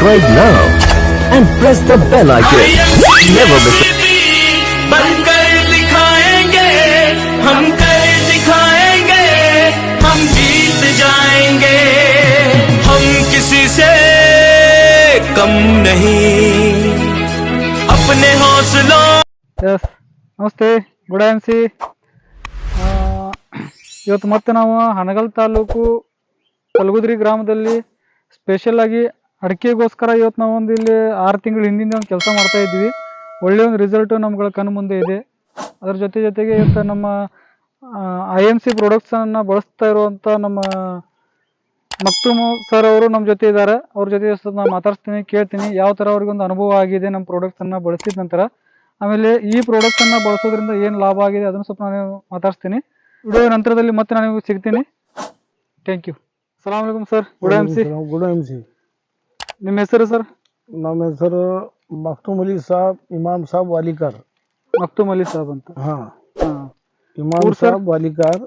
subscribe now and press the bell icon. Never miss a बनकर दिखाएंगे हम कर दिखाएंगे हम जीत जाएंगे हम किसी से कम नहीं अपने हौसलों ಎಸ್ ನಮಸ್ತೆ ಗುಡ್ ಎಮ್ ಸಿ ಇವತ್ತು ಮತ್ತೆ ನಾವು ಹನಗಲ್ ತಾಲೂಕು ಕಲಗುದ್ರಿ ಗ್ರಾಮದಲ್ಲಿ ಸ್ಪೆಷಲ್ ಆಗಿ ಅಡಿಕೆಗೋಸ್ಕರ ಇವತ್ತು ನಾವೊಂದು ಇಲ್ಲಿ ಆರು ತಿಂಗಳು ಹಿಂದಿಂದ ಒಂದು ಕೆಲಸ ಮಾಡ್ತಾ ಇದ್ವಿ. ಒಳ್ಳೆಯ ಒಂದು ರಿಸಲ್ಟು ನಮ್ಗಳ ಕಣ್ಣು ಮುಂದೆ ಇದೆ. ಅದ್ರ ಜೊತೆ ಜೊತೆಗೆ ಇವತ್ತು ನಮ್ಮ ಐ ಎಂ ಸಿ ಪ್ರೊಡಕ್ಟ್ಸನ್ನು ಬಳಸ್ತಾ ಇರುವಂಥ ನಮ್ಮ ಮಕ್ತುಮ್ ಸರ್ ಅವರು ನಮ್ಮ ಜೊತೆ ಇದ್ದಾರೆ ಅವ್ರ ಜೊತೆ ನಾನು ಮಾತಾಡ್ಸ್ತೀನಿ, ಕೇಳ್ತೀನಿ. ಯಾವ ಥರ ಅವ್ರಿಗೆ ಒಂದು ಅನುಭವ ಆಗಿದೆ ನಮ್ಮ ಪ್ರಾಡಕ್ಟ್ಸನ್ನು ಬಳಸಿದ ನಂತರ. ಆಮೇಲೆ ಈ ಪ್ರಾಡಕ್ಟ್ಸನ್ನು ಬಳಸೋದ್ರಿಂದ ಏನು ಲಾಭ ಆಗಿದೆ ಅದನ್ನು ಸ್ವಲ್ಪ ನಾನು ಮಾತಾಡ್ಸ್ತೀನಿ. ವಿಡಿಯೋ ನಂತರದಲ್ಲಿ ಮತ್ತೆ ನಾನು ಸಿಗ್ತೀನಿ. ಥ್ಯಾಂಕ್ ಯು ಸಲಾಮ್ ಅಲೈಕುಮ್ sir good M C good M C ನಿಮ್ಮ ಹೆಸರು ಸರ್? ನಮ್ಮ ಹೆಸರು ಮಕ್ತುಮ್ ಅಲಿ ಸಾಬ್ ಇಮಾಮ್ ಸಾಬ್ ವಾಲಿಕಾರ್. ಮಕ್ತುಮ್ ಅಲಿ ಸಾಬ್ ಅಂತ. ಹಾ. ಇಮಾಮ್ ಊರ್ ಸರ್? ಸಾಬ್ ವಾಲಿಕಾರ್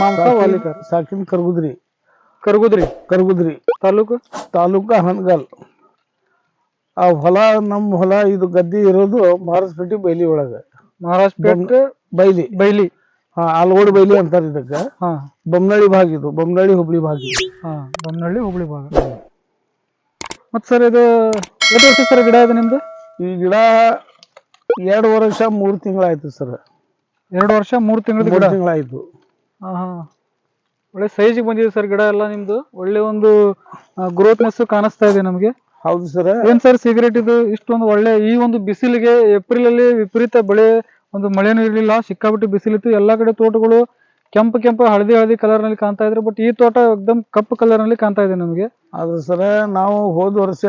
ಮಾಂಸ ಕರ್ಗುದ್ರಿ ಸಾಕಿನ್ ಕರ್ಗುದ್ರಿ. ಕರಗುದ್ರಿ? ಕರ್ಗುದ್ರಿ. ತಾಲೂಕು? ತಾಲೂಕ ಹನಗಲ್. ಆ ಹೊಲ ನಮ್ಮ ಹೊಲ ಇದು ಗದ್ದೆ ಇರೋದು ಮಾರಸ್ಪೇಟೆ ಬೈಲಿ ಒಳಗೆ. ಮಹಾರಾಷ್ಟ್ರ ಪೇಟ್ ಬೈಲಿ. ಬೈಲಿ. ಹಾ ಆಲ್ಗೋಡ್ ಬೈಲಿ ಅಂತಾರೆ ಇದಕ್ಕೆ. ಹಾಂ. ಬೊಮ್ಮನಳ್ಳಿ ಭಾಗ ಇದು. ಬೊಮ್ಮನಳ್ಳಿ ಹುಬ್ಳಿ ಭಾಗ ಇದು. ಹಾಂ ಬೊಮ್ಮನಹಳ್ಳಿ ಹುಬ್ಳಿ ಭಾಗ. ಮತ್ತು ಸರ್ ಇದು ಎಷ್ಟು ವರ್ಷ ಸರ್ ಗಿಡ ಇದೆ ನಿಮ್ದು? ಈ ಗಿಡ ಎರಡು ವರ್ಷ ಮೂರು ತಿಂಗಳಾಯ್ತು ಸರ್. ಎರಡು ವರ್ಷ ಮೂರು ತಿಂಗಳ ಗಿಡ? ತಿಂಗಳಾಯ್ತು. ಹಾ ಹಾ ಒಳ್ಳೆ ಸೈಜ್ ಬಂದಿದೆ ಸರ್ ಗಿಡ ಎಲ್ಲ ನಿಮ್ದು. ಒಳ್ಳೆ ಒಂದು ಗ್ರೋತ್ನೆಸ್ ಕಾಣಿಸ್ತಾ ಇದೆ ನಮಗೆ. ಹೌದು ಸರ್. ಏನ್ ಸರ್ ಸಿಗರೇಟ್ ಇದು? ಇಷ್ಟೊಂದು ಒಳ್ಳೆ ಈ ಒಂದು ಬಿಸಿಲಿಗೆ ಏಪ್ರಿಲ್ ಅಲ್ಲಿ ವಿಪರೀತ ಬೆಳೆ ಒಂದು ಮಳೆನೂ ಇರಲಿಲ್ಲ ಸಿಕ್ಕಾಬಿಟ್ಟು ಬಿಸಿಲಿತ್ತು. ಎಲ್ಲಾ ಕಡೆ ತೋಟಗಳು ಕೆಂಪು ಕೆಂಪು ಹಳದಿ ಹಳದಿ ಕಲರ್ನಲ್ಲಿ ಕಾಣ್ತಾ ಇದ್ರು ಬಟ್ ಈ ತೋಟ ಎಕ್ದಮ್ ಕಪ್ಪು ಕಲರ್ನಲ್ಲಿ ಕಾಣ್ತಾ ಇದೆ ನಮಗೆ. ಅದು ಸರ ನಾವು ಹೋದ ವರ್ಷ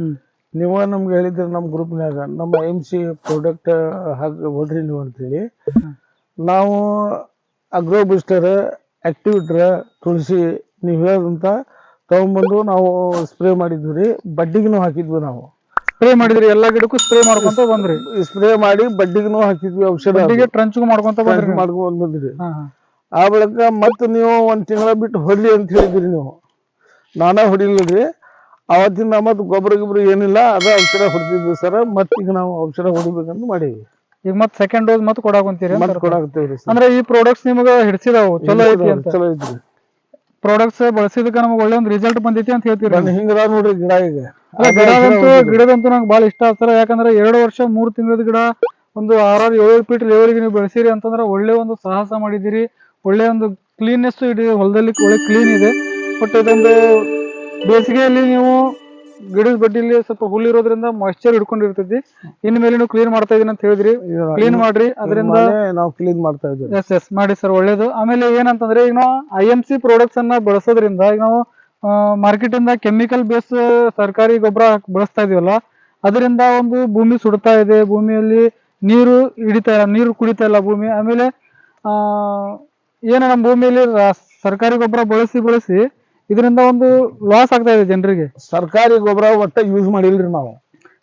ನೀವ ನೀವು ನಮ್ಗೆ ಹೇಳಿದ್ರಿ ನಮ್ಮ ಗ್ರೂಪ್ನ್ಯಾಗ ನಮ್ಮ ಎಂ ಸಿ ಪ್ರಾಡಕ್ಟ್ ಹಾಕಿ ಹೊಡ್ರಿ ನೀವು ಅಂತೇಳಿ. ನಾವು ಅಗ್ರೋ ಬೂಸ್ಟರ್ ಆಕ್ಟಿವಿಟ್ರ ತುಳಸಿ ನೀವು ಹೇಳದಂತ ತಗೊಂಡ್ಬಂದು ನಾವು ಸ್ಪ್ರೇ ಮಾಡಿದ್ವಿ ರೀ ಬಡ್ಡಿಗೂ ಹಾಕಿದ್ವಿ ನಾವು. ಸ್ಪ್ರೇ ಮಾಡಿದ್ರಿ ಎಲ್ಲಾ ಗಿಡಕ್ಕೂ ಸ್ಪ್ರೇ ಮಾಡ್ಕೊಂತ ಬಂದ್ರಿ. ಸ್ಪ್ರೇ ಮಾಡಿ ಬಡ್ಡಿಗೂ ಹಾಕಿದ್ವಿ ಔಷಧ ಟ್ರಂಚ್ ಟ್ರಂಚ್ಗೂ ಮಾಡ್ಕೊಂತ ಬಂದ್ರಿ ಮಾಡ್ಕೊಂಡ್ ಬಂದ್ರಿ ಆ ಬಳಿಕ ಮತ್ತೆ ನೀವು ಒಂದು ತಿಂಗಳ ಬಿಟ್ಟು ಹೊಡ್ಲಿ ಅಂತ ಹೇಳಿದ್ರಿ ನೀವು. ನಾನೇ ಹೊಡಿಲಿಲ್ರಿ. ಅವತ್ತಿಂದ ಮತ್ತೆ ಗೊಬ್ಬರ ಗಿಬ್ಬರ ಏನಿಲ್ಲ ಅದೇ ಔಷಧ ಹೊಡೆದಿದ್ವಿ ಸರ್ ಮತ್ತೀಗ ನಾವು ಔಷಧ ಹೊಡಿಬೇಕಂತ ಮಾಡೀವಿ. ಈಗ ಮತ್ತೆ ಸೆಕೆಂಡ್ ಡೋಸ್ ಮತ್ತೆ ಕೊಡಾಕೊಂತೀರಿ ಮತ್ತೆ ಅಂದ್ರೆ ಈ ಪ್ರಾಡಕ್ಟ್ಸ್ ನಿಮಗೆ ಹಿಡಿಸಿದಾವು ಚಲೋ ಐತಿ ಅಂತ. ಚಲೋ ಐತಿ ಪ್ರಾಡಕ್ಟ್ಸ್ ಬಳಸಿದಕ್ಕೆ ನಮಗೆ ಒಳ್ಳೆ ಒಂದು ರಿಸಲ್ಟ್ ಬಂದೈತಿ ಅಂತ ಹೇಳ್ತೀರಿ ಹಿಂಗದ ನೋಡ್ರಿ ಗಿಡ ಈಗ. ಗಿಡದಂತೂ ಗಿಡದಂತೂ ನಂಗೆ ಬಹಳ ಇಷ್ಟ ಆಗ್ತಾರೆ ಯಾಕಂದ್ರೆ ಎರಡು ವರ್ಷ ಮೂರು ತಿಂಗಳದ ಗಿಡ ಒಂದು ಆರಾರು ಏಳು ಫೀಟ್ ಲೆವೆಲ್ಗೆ ನೀವು ಬೆಳೆಸಿರಿ ಅಂತಂದ್ರೆ ಒಳ್ಳೆ ಒಂದು ಸಾಹಸ ಮಾಡಿದ್ದೀರಿ. ಒಳ್ಳೆ ಒಂದು ಕ್ಲೀನ್ನೆಸ್ ಇಡೀ ಹೊಲದಲ್ಲಿ ಒಳ್ಳೆ ಕ್ಲೀನ್ ಇದೆ. ಬಟ್ ಇದೊಂದು ಬೇಸಿಗೆಯಲ್ಲಿ ನೀವು ಗಿಡದ ಬಡ್ಡಿಲಿ ಸ್ವಲ್ಪ ಹುಲ್ಲಿರೋದ್ರಿಂದ ಮಾಯಶ್ಚರ್ ಹಿಡ್ಕೊಂಡಿರ್ತೈತಿ ಇನ್ಮೇಲೆ ನೀವು ಕ್ಲೀನ್ ಮಾಡ್ತಾ ಇದೀನಿ ಅಂತ ಹೇಳಿದ್ರಿ. ಕ್ಲೀನ್ ಮಾಡ್ರಿ ಅದರಿಂದ ನಾವು ಕ್ಲೀನ್ ಮಾಡ್ತಾ ಇದ್ದೀವಿ. ಎಸ್ ಎಸ್ ಮಾಡಿ ಸರ್ ಒಳ್ಳೇದು. ಆಮೇಲೆ ಏನಂತಂದ್ರೆ ಈಗ ನಾವು ಐ ಎಂ ಸಿ ಪ್ರಾಡಕ್ಟ್ಸ್ ಅನ್ನ ಬಳಸೋದ್ರಿಂದ ಈಗ ನಾವು ಮಾರ್ಕೆಟ್ ಇಂದ ಕೆಮಿಕಲ್ ಬೇಸ್ ಸರ್ಕಾರಿ ಗೊಬ್ಬರ ಬಳಸ್ತಾ ಇದೀವಲ್ಲ ಅದರಿಂದ ಒಂದು ಭೂಮಿ ಸುಡ್ತಾ ಇದೆ. ಭೂಮಿಯಲ್ಲಿ ನೀರು ಹಿಡಿತಾ ಇಲ್ಲ ನೀರು ಕುಡಿತಾ ಇಲ್ಲ ಭೂಮಿ. ಆಮೇಲೆ ಆ ಏನು ನಮ್ಮ ಭೂಮಿಯಲ್ಲಿ ರಾ- ಸರ್ಕಾರಿ ಗೊಬ್ಬರ ಬಳಸಿ ಬಳಸಿ ಇದರಿಂದ ಒಂದು ಲಾಸ್ ಆಗ್ತಾ ಇದೆ ಜನರಿಗೆ. ಸರ್ಕಾರಿ ಗೊಬ್ಬರ ಒಟ್ಟ ಯೂಸ್ ಮಾಡಿಲ್ರಿ ನಾವು.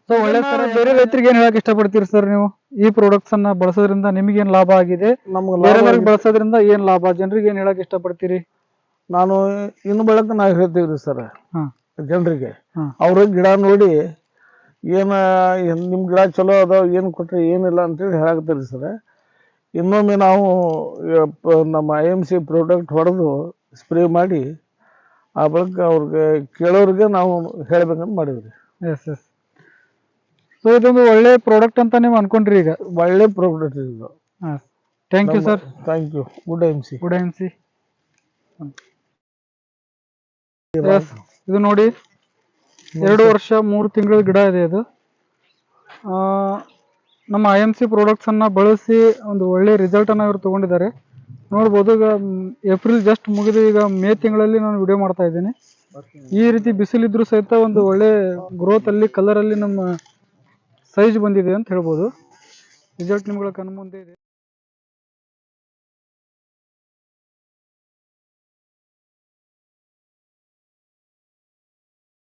ಸೊ ಒಳ್ಳೆ ಸರ್ ಬೇರೆ ರೈತರಿಗೆ ಏನ್ ಹೇಳಕ್ ಇಷ್ಟಪಡ್ತೀರಿ ಸರ್ ನೀವು? ಈ ಪ್ರಾಡಕ್ಟ್ಸ್ ಅನ್ನ ಬಳಸೋದ್ರಿಂದ ನಿಮ್ಗೆ ಏನ್ ಲಾಭ ಆಗಿದೆ? ನಮ್ಗೆ ಬೇರೆ ಲಾಭ ಬಳಸೋದ್ರಿಂದ ಏನ್ ಲಾಭ? ಜನರಿಗೆ ಏನ್ ಹೇಳಕ್ ಇಷ್ಟಪಡ್ತೀರಿ? ನಾನು ಇನ್ನು ಬೆಳಕ ನಾವು ಹೇಳ್ತೀವ್ರಿ ಸರ್. ಹ್ಮ್ ಜನರಿಗೆ. ಅವ್ರ ಗಿಡ ನೋಡಿ ಏನ ಏನ್ ನಿಮ್ ಗಿಡ ಚಲೋ ಅದಾವ ಏನ್ ಕೊಟ್ರಿ ಏನಿಲ್ಲ ಅಂತೇಳಿ ಹೇಳಾಕತ್ತೀರಿ ಸರ್. ಇನ್ನೊಮ್ಮೆ ನಾವು ನಮ್ಮ ಐ ಎಂ ಸಿ ಪ್ರಾಡಕ್ಟ್ ಹೊಡೆದು ಸ್ಪ್ರೇ ಮಾಡಿ ಆ ಬಳಿಕ ಅವ್ರಿಗೆ ಕೇಳೋರಿಗೆ ನಾವು ಹೇಳ್ಬೇಕಂತ ಮಾಡಿದ್ರಿ ಎಸ್ ಎಸ್ ಸೊ ಇದೊಂದು ಒಳ್ಳೆ ಪ್ರಾಡಕ್ಟ್ ಅಂತ ನೀವು ಅನ್ಕೊಂಡ್ರಿ ಈಗ? ಒಳ್ಳೆ ಪ್ರಾಡಕ್ಟ್ ಇದು. Thank you sir thank you good I M C good I M C yes ಇದು ನೋಡಿ ಎರಡು ವರ್ಷ ಮೂರು ತಿಂಗಳ ಗಿಡ ಇದೆ ಇದು. ನಮ್ಮ ಐ ಎಂ ಸಿ ಪ್ರಾಡಕ್ಟ್ಸನ್ನು ಬಳಸಿ ಒಂದು ಒಳ್ಳೆ ರಿಸಲ್ಟನ್ನು ಇವರು ತಗೊಂಡಿದ್ದಾರೆ. ನೋಡ್ಬೋದು ಈಗ ಏಪ್ರಿಲ್ ಜಸ್ಟ್ ಮುಗಿದು ಈಗ ಮೇ ತಿಂಗಳಲ್ಲಿ ನಾನು ವಿಡಿಯೋ ಮಾಡ್ತಾ ಇದ್ದೀನಿ. ಈ ರೀತಿ ಬಿಸಿಲಿದ್ರು ಸಹಿತ ಒಂದು ಒಳ್ಳೆ ಗ್ರೋತ್ ಅಲ್ಲಿ ಕಲರ್ ಅಲ್ಲಿ ನಮ್ಮ ಸೈಜ್ ಬಂದಿದೆ ಅಂತ ಹೇಳ್ಬೋದು. ರಿಸಲ್ಟ್ ನಿಮ್ಗಳ ಕಣ್ಮುಂದೆ ಇದೆ.